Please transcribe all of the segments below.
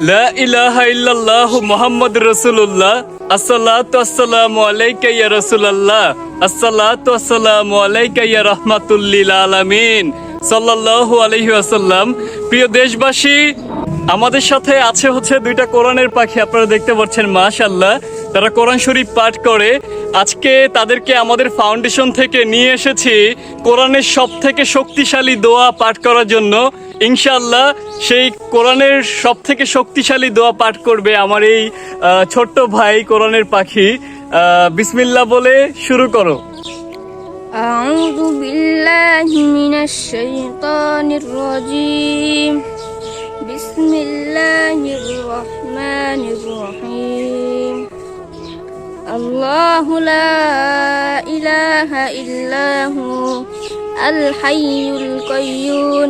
লা আলামিন। প্রিয় দেশবাসী, আমাদের সাথে আছে হচ্ছে দুইটা কোরআনের পাখি, আপনারা দেখতে পাচ্ছেন, মাশাআল্লাহ। তারা কোরআন শরীফ পাঠ করে। আজকে তাদেরকে আমাদের ফাউন্ডেশন থেকে নিয়ে এসেছি কোরআনের সব থেকে শক্তিশালী দোয়া পাঠ করার জন্য। ইনশাআল্লাহ সেই কোরআনের সব থেকে শক্তিশালী দোয়া পাঠ করবে আমার এই আহ, ছোট্ট ভাই কোরআনের পাখি আহ, বিসমিল্লাহ বলে শুরু করো أعوذ بالله من الشيطان الرجيم بسم الله الرحمن الرحيم الله لا إله إلا هو الحي القيوم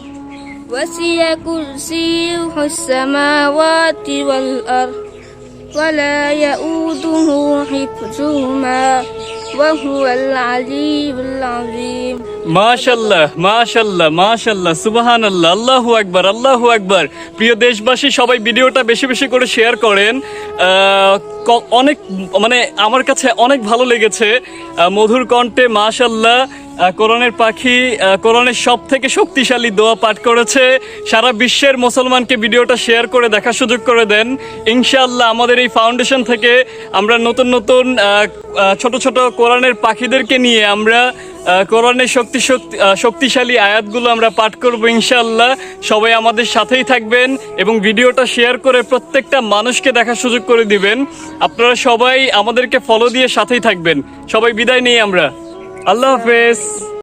وسع كرسيه السماوات والأرض ولا يؤوده حفظهما وهو العلي العظيم মাশাল্লাহ মাশাল্লাহ মাশাল্লাহ সুবাহান আল্লাহ আল্লাহু আকবার আল্লাহু আকবার প্রিয় দেশবাসী সবাই ভিডিওটা বেশি বেশি করে শেয়ার করেন আহ, ক- অনেক মানে আমার কাছে অনেক ভালো লেগেছে আহ, মধুর কণ্ঠে মাশাল্লাহ আহ, কোরআনের পাখি কোরআনের সব থেকে শক্তিশালী দোয়া পাঠ করেছে। সারা বিশ্বের মুসলমানকে ভিডিওটা শেয়ার করে দেখার সুযোগ করে দেন। ইনশাআল্লাহ আমাদের এই ফাউন্ডেশন থেকে আমরা নতুন নতুন ছোট ছোট কোরআনের পাখিদেরকে নিয়ে আমরা কোরআনের শক্তি শক্তিশালী আয়াতগুলো আমরা পাঠ করব ইনশাআল্লাহ। সবাই আমাদের সাথেই থাকবেন এবং ভিডিওটা শেয়ার করে প্রত্যেকটা মানুষকে দেখার সুযোগ করে দিবেন। আপনারা সবাই আমাদেরকে ফলো দিয়ে সাথেই থাকবেন। সবাই বিদায় নিই আমরা। আল্লাহ হাফেজ